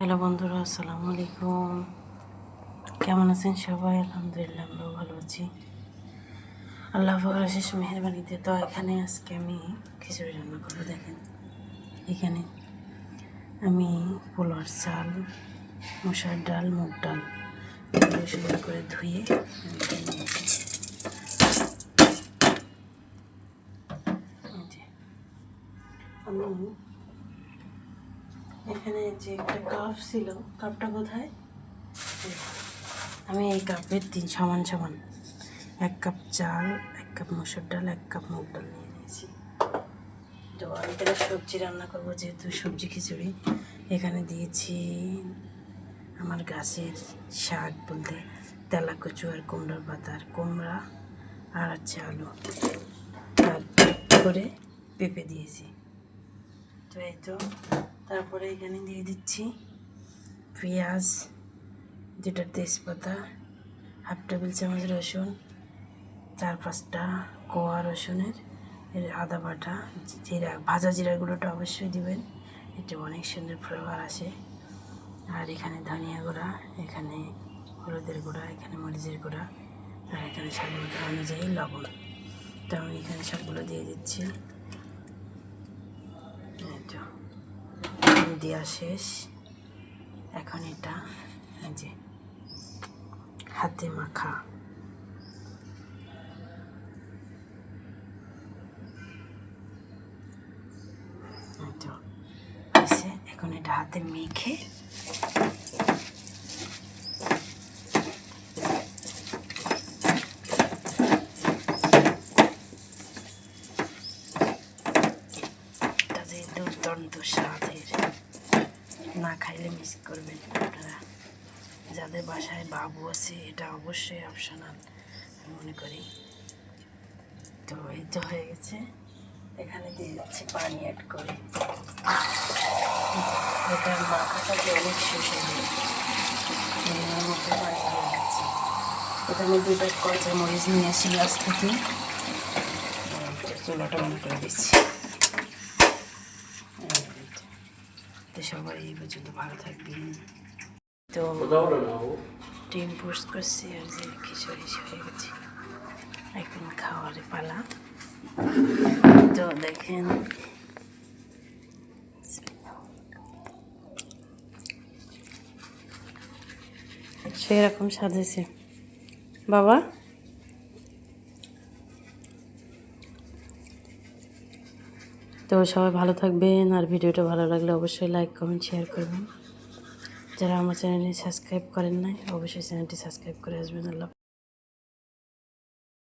Hello বন্ধুরা, আসসালামু আলাইকুম। কেমন আছেন সবাই? আলহামদুলিল্লাহ, আমরাও ভালো আছি। আল্লাহ ফকর শেষ মেহরবানিতে তো এখানে আজকে আমি খিচুড়ি রান্না করব, দেখেন। এখানে আমি পোলার চাল, মশার ডাল, মুগ ডাল সুন্দর করে ধুয়ে আমি এখানে যে, একটা কাপ ছিল কাপটা কোথায়? আমি এই কাপের তিন সমান সমান। এক কাপ চাল এক কাপ মসুর ডাল এক কাপ মুগ ডাল নিয়ে নিয়েছি। তো আমি তাহলে সবজি রান্না করব যেহেতু সবজি খিচুড়ি। এখানে দিয়েছি আমার গাছের শাক বলতে তেলা কচু আর কুমড়ার পাতা আর কুমড়া আর হচ্ছে আলু। আর করে পেঁপে দিয়েছি। তো এই তো তারপরে এখানে দিয়ে দিচ্ছি পেঁয়াজ, দুটা তেজপাতা, হাফ টেবিল চামচ রসুন, চার পাঁচটা কোয়া রসুনের এর আদা বাটা, জিরা, ভাজা জিরাগুলোটা অবশ্যই দিবেন। এটা অনেক সুন্দর ফ্লেভার আসে। আর এখানে ধনিয়া গুঁড়া, এখানে হলুদের গুঁড়া, এখানে মরিচের গুঁড়া, আর এখানে স্বাদ অনুযায়ী লবণ। তো আমি এখানে সবগুলো দিয়ে দিচ্ছি এই তো দেওয়া শেষ। এখন এটা যে হাতে মাখা। এখন এটা হাতে মেখে দুর্দান্ত স্বাদের না খাইলে মিস করবেন আপনারা যাদের বাসায় বাবু আছে, এটা অবশ্যই অপশনাল আমি মনে করি। তো এই তো হয়ে গেছে। এখানে দিয়ে যাচ্ছি পানি অ্যাড করে। এটার মাখাটা যে অনেক নেওয়ার মতো পানি এখানে দুটো কচা মরিচ নিয়ে আসি গাছ থেকে। চুলাটা অন করে দিচ্ছি এই তো। তো সবাই এই পর্যন্ত ভালো থাকবেন। তো ডিম পোস্ট করছি আর যে খিচুড়ি হয়ে গেছে। এখন খাওয়ারে পালা। তো দেখেন। সেরকম সাজেছে। বাবা? তো সবাই ভালো থাকবেন, আর ভিডিওটা ভালো লাগলে অবশ্যই লাইক কমেন্ট শেয়ার করবেন। যারা আমার চ্যানেলটি সাবস্ক্রাইব করেন নাই, অবশ্যই চ্যানেলটি সাবস্ক্রাইব করে আসবেন। আল্লাহ